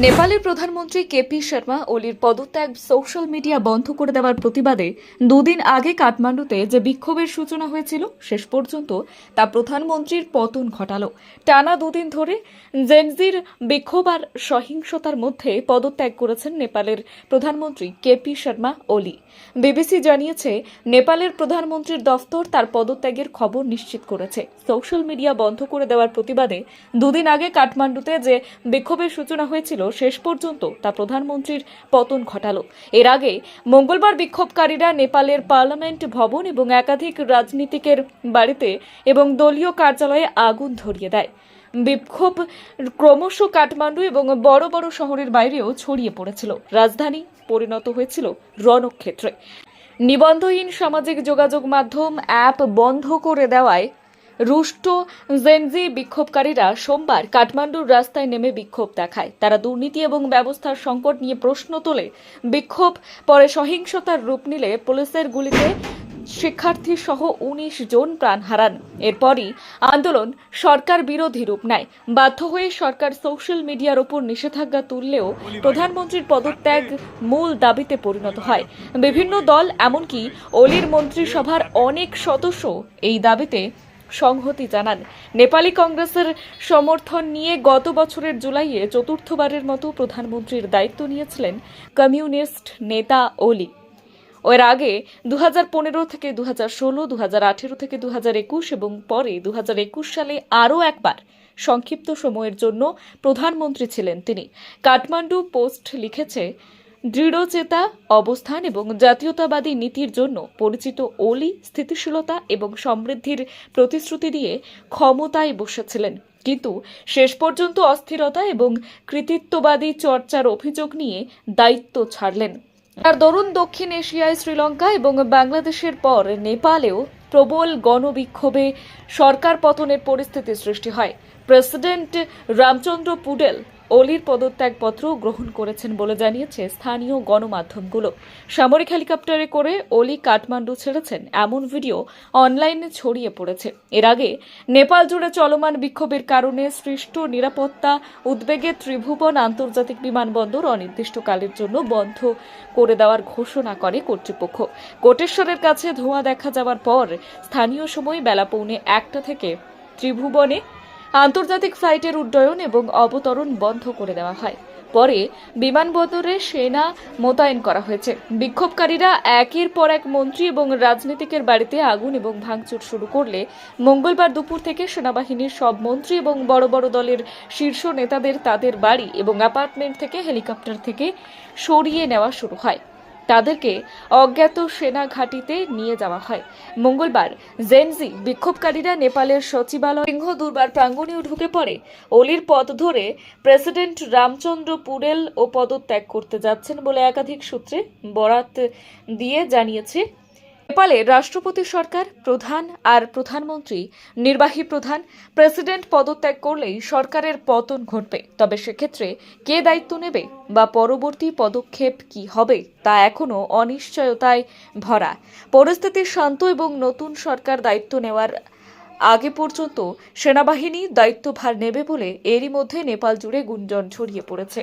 নেপালের প্রধানমন্ত্রী কেপি শর্মা ওলির পদত্যাগ সোশ্যাল মিডিয়া বন্ধ করে দেওয়ার প্রতিবাদে দুদিন আগে কাঠমান্ডুতে যে বিক্ষোভের সূচনা হয়েছিল, শেষ পর্যন্ত তা প্রধানমন্ত্রীর পতন ঘটালো। টানা দুদিন ধরে জেনজির বিক্ষোভ আর সহিংসতার মধ্যে পদত্যাগ করেছেন নেপালের প্রধানমন্ত্রী কেপি শর্মা ওলি বিবিসি জানিয়েছে, নেপালের প্রধানমন্ত্রীর দফতর তার পদত্যাগের খবর নিশ্চিত করেছে। সোশ্যাল মিডিয়া বন্ধ করে দেওয়ার প্রতিবাদে দুদিন আগে কাঠমান্ডুতে যে বিক্ষোভের সূচনা হয়েছিল শেষ পর্যন্ত তা প্রধানমন্ত্রীর পতন ঘটালো। এর আগে মঙ্গলবার বিক্ষোভকারীরা নেপালের পার্লামেন্ট ভবন এবং একাধিক রাজনীতিকের বাড়িতে এবং দলীয় কার্যালয়ে আগুন ধরিয়ে দেয়। বিক্ষোভ ক্রমশ কাঠমান্ডু এবং বড় বড় শহরের বাইরেও ছড়িয়ে পড়েছিল। রাজধানী পরিণত হয়েছিল রণক্ষেত্রে। নিবন্ধহীন সামাজিক যোগাযোগ মাধ্যম অ্যাপ বন্ধ করে দেওয়ায় রুষ্ট জেনজি বিক্ষোভকারীরা সোমবার কাঠমান্ডুর রাস্তায় নেমে বিক্ষোভ দেখায়। তারা দুর্নীতি এবং ব্যবস্থার সংকট নিয়ে প্রশ্ন তোলে। বিক্ষোভ পরে সহিংসতার রূপ নিলে পুলিশের গুলিতে শিক্ষার্থী সহ উনিশ জন প্রাণ হারান। এরপরই আন্দোলন সরকার বিরোধী রূপ নেয়। বাধ্য হয়ে সরকার সোশ্যাল মিডিয়ার ওপর নিষেধাজ্ঞা তুললেও প্রধানমন্ত্রীর পদত্যাগ মূল দাবিতে পরিণত হয়। বিভিন্ন দল, এমনকি অলির মন্ত্রিসভার অনেক সদস্য এই দাবিতে সংহতি জানান। নেপালি কংগ্রেসের সমর্থন নিয়ে গত বছরের জুলাইয়ে চতুর্থবারের মতো প্রধানমন্ত্রীর দায়িত্ব নিয়েছিলেন কমিউনিস্ট নেতা ওলি। এর আগে দু হাজার পনেরো থেকে দু ষোলো দু থেকে দু এবং পরে দু সালে আরও একবার সংক্ষিপ্ত সময়ের জন্য প্রধানমন্ত্রী ছিলেন তিনি। কাঠমান্ডু পোস্ট লিখেছে দৃঢ়চেতা অবস্থান এবং জাতীয়তাবাদী নীতির জন্য পরিচিত ওলি, স্থিতিশীলতা এবং সমৃদ্ধির প্রতিশ্রুতি দিয়ে ক্ষমতায় বসেছিলেন। কিন্তু শেষ পর্যন্ত অস্থিরতা এবং কৃতিত্ববাদী চর্চার অভিযোগ নিয়ে দায়িত্ব ছাড়লেন। আর দরুন দক্ষিণ এশিয়ায় শ্রীলঙ্কা এবং বাংলাদেশের পর নেপালেও প্রবল গণবিক্ষোভে সরকার পতনের পরিস্থিতি সৃষ্টি হয়। প্রেসিডেন্ট রামচন্দ্র পুডেল অলির পদত্যাগপত্র গ্রহণ করেছেন বলে জানিয়েছে স্থানীয় গণমাধ্যমগুলো। সামরিক হেলিকপ্টারে করে অলি কাঠমান্ডু ছেড়েছেন এমন ভিডিও অনলাইনে ছড়িয়ে পড়েছে। এর আগে নেপাল জুড়ে চলমান বিক্ষোভের কারণে সৃষ্ট নিরাপত্তা উদ্বেগে ত্রিভুবন আন্তর্জাতিক বিমানবন্দর অনির্দিষ্টকালের জন্য বন্ধ করে দেওয়ার ঘোষণা করে কর্তৃপক্ষ। কোটেশ্বরের কাছে ধোঁয়া দেখা যাওয়ার পর স্থানীয় সময় বেলা পৌনে একটা থেকে ত্রিভুবনে আন্তর্জাতিক ফ্লাইটের উড্ডয়ন এবং অবতরণ বন্ধ করে দেওয়া হয়। পরে বিমানবন্দরে সেনা মোতায়েন করা হয়েছে। বিক্ষোভকারীরা একের পর এক মন্ত্রী এবং রাজনীতিকের বাড়িতে আগুন এবং ভাঙচুর শুরু করলে মঙ্গলবার দুপুর থেকে সেনাবাহিনীর সব মন্ত্রী এবং বড় বড় দলের শীর্ষ নেতাদের তাদের বাড়ি এবং অ্যাপার্টমেন্ট থেকে হেলিকপ্টার থেকে সরিয়ে নেওয়া শুরু হয়। তাদেরকে অজ্ঞাত সেনা ঘাঁটিতে নিয়ে যাওয়া হয়। মঙ্গলবার জেনজি বিক্ষোভকারীরা নেপালের সচিবালয় সিংহ দুর্বার প্রাঙ্গণেও ঢুকে পড়ে। অলির পথ ধরে প্রেসিডেন্ট রামচন্দ্র পুরেল ও পদত্যাগ করতে যাচ্ছেন বলে একাধিক সূত্রে বরাত দিয়ে জানিয়েছে নেপালের রাষ্ট্রপতি সরকার, প্রধান আর প্রধানমন্ত্রী, নির্বাহী প্রধান, প্রেসিডেন্ট পদত্যাগ করলেই সরকারের পতন ঘটবে। তবে সেক্ষেত্রে কে দায়িত্ব নেবে বা পরবর্তী পদক্ষেপ কি হবে তা এখনও অনিশ্চয়তায় ভরা। পরিস্থিতি শান্ত এবং নতুন সরকার দায়িত্ব নেওয়ার আগে পর্যন্ত সেনাবাহিনী দায়িত্বভার নেবে বলে এরই মধ্যে নেপাল জুড়ে গুঞ্জন ছড়িয়ে পড়েছে।